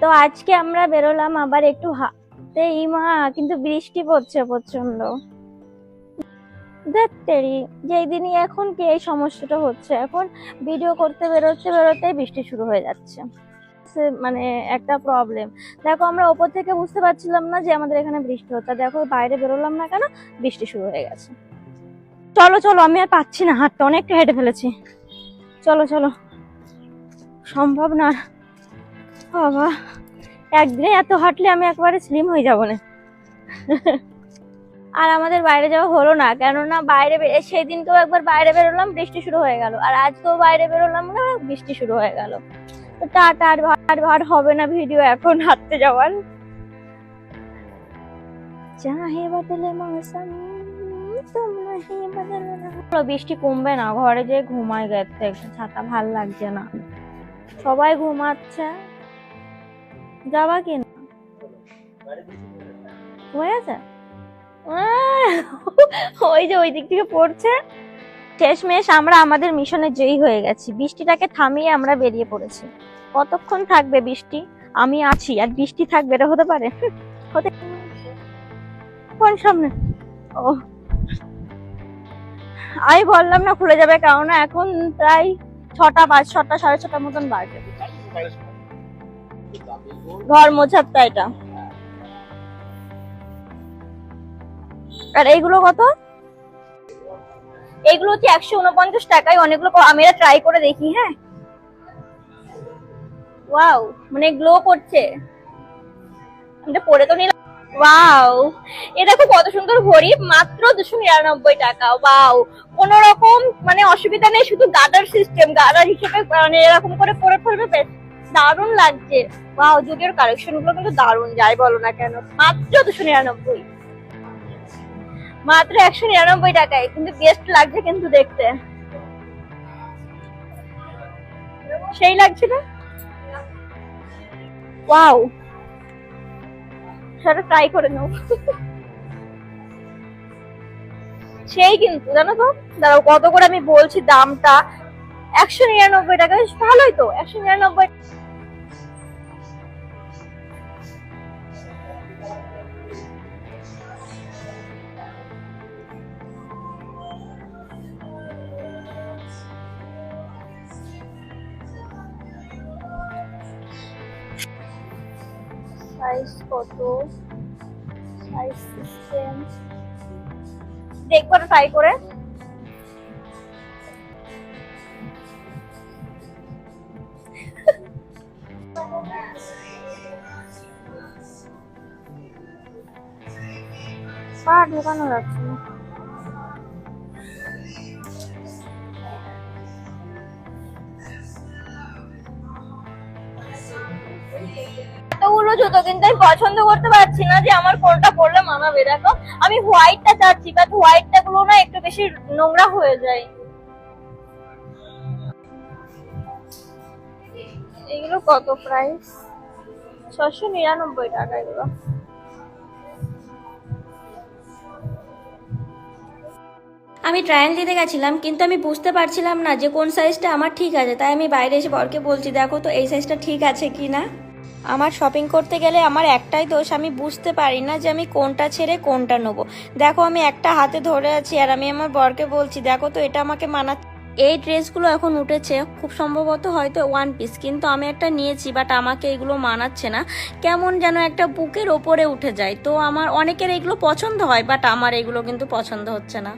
তো আজকে আমরা বেরোলাম আবার একটু হাতে ইমা কিন্তু বৃষ্টি পড়ছে প্রচণ্ড দেরি যেই দিনই এখন কি এই সমস্যাটা হচ্ছে, এখন ভিডিও করতে বেরোতে বেরোতে বৃষ্টি শুরু হয়ে যাচ্ছে। মানে একটা প্রবলেম দেখো, আমরা ওপর থেকে বুঝতে পারছিলাম না যে আমাদের এখানে বৃষ্টি হচ্ছে। দেখো, বাইরে বেরোলাম না কেন, বৃষ্টি শুরু হয়ে গেছে। চলো চলো, আমি আর পাচ্ছি না হাঁটতে, অনেকটা হেঁটে ফেলেছি। চলো চলো। সম্ভব না। বাবা, একদিনে এত হাঁটলে আমি একবারে স্লিম হয়ে যাব না। আর আমাদের বাইরে যাওয়া হলো না, কেননা বাইরে সেই দিনকেও একবার বাইরে বেরোলাম, বৃষ্টি শুরু হয়ে গেল। আর আজকেও বাইরে বেরোলাম না, বৃষ্টি শুরু হয়ে গেল। তো টাটা আর আর হবে না ভিডিও এখন হাঁটতে যাওয়ার। চাহে বদলে মৌসম বৃষ্টি কমবে না, ঘরে যে ঘুমায় গেছে, ছাতা ভালো লাগছে না। সবাই ঘুমাচ্ছে। যাবা কি না? হয়েছে আহ, ওই যে ওই দিক থেকে পড়ছে। শেষমেশ আমরা আমাদের মিশনে জয়ী হয়ে গেছি। বৃষ্টিটাকে থামিয়ে আমরা বেরিয়ে পড়েছি। কতক্ষণ থাকবে বৃষ্টি? আমি আছি আর বৃষ্টি থাকবে এটা হতে পারে। হতে কোন সামনে? ও। আমি বললাম না খুলে যাবে কেননা এখন প্রায় ছটা পাঁচ ছটা সাড়ে ছটার মতন বাজে ঘর মোছারটা এটা। আর এইগুলো কত? এইগুলো হচ্ছে একশো উনপঞ্চাশ টাকায় অনেকগুলো ক- আমি এটা ট্রাই করে দেখি হ্যাঁ। ওয়াও মানে গ্লো করছে। এটা পরে তো নিলাম। ওয়াও এ দেখো কত সুন্দর ঘড়ি, মাত্র দুশো নিরানব্বই টাকা। ওয়াও কোন রকম মানে অসুবিধা নেই, শুধু গার্ডার সিস্টেম গার্ডার হিসেবে মানে এরকম করে পরে ফেলবে বেশ দারুণ লাগছে। ওয়াও যুগের কালেকশনগুলো কিন্তু দারুণ, যাই বলো না কেন। মাত্র দুশো নিরানব্বই। মাত্র একশো নিরানব্বই টাকায়, কিন্তু বেস্ট লাগছে কিন্তু দেখতে। সেই লাগছে না? ওয়াও সেটা ট্রাই করে নাও। সেই কিন্তু, জানো তো? দাঁড়াও, কত করে আমি বলছি দামটা? একশো নিরানব্বই টাকা ভালোই তো, একশো নিরানব্বই সাইজ কত সাইজ সিস্টেম দেখব ট্রাই করে। পা ঢোকানো যাচ্ছে না। এতগুলো জুতো কিন্তু আমি পছন্দ করতে পারছি না যে আমার কোনটা পরলে মানাবে, দেখো। আমি হোয়াইটটা চাচ্ছি বাট হোয়াইটটা গুলো না একটু বেশি নোংরা হয়ে যায়। এগুলো কত প্রাইস ছশো নিরানব্বই টাকা এগুলো। আমি ট্রায়াল দিতে গেছিলাম, কিন্তু আমি বুঝতে পারছিলাম না যে কোন সাইজটা আমার ঠিক আছে। তাই আমি বাইরে এসে বরকে বলছি, দেখো তো এই সাইজটা ঠিক আছে কি না? আমার শপিং করতে গেলে আমার একটাই দোষ, আমি বুঝতে পারি না যে আমি কোনটা ছেড়ে কোনটা নেব। দেখো, আমি একটা হাতে ধরে আছি আর আমি আমার বরকে বলছি, দেখো তো এটা আমাকে মানা এই ড্রেসগুলো এখন উঠেছে, খুব সম্ভবত হয়তো ওয়ান পিস কিন্তু আমি একটা নিয়েছি বাট আমাকে এগুলো মানাচ্ছে না। কেমন যেন একটা বুকের ওপরে উঠে যায়। তো আমার অনেকের এগুলো পছন্দ হয় বাট আমার এগুলো কিন্তু পছন্দ হচ্ছে না।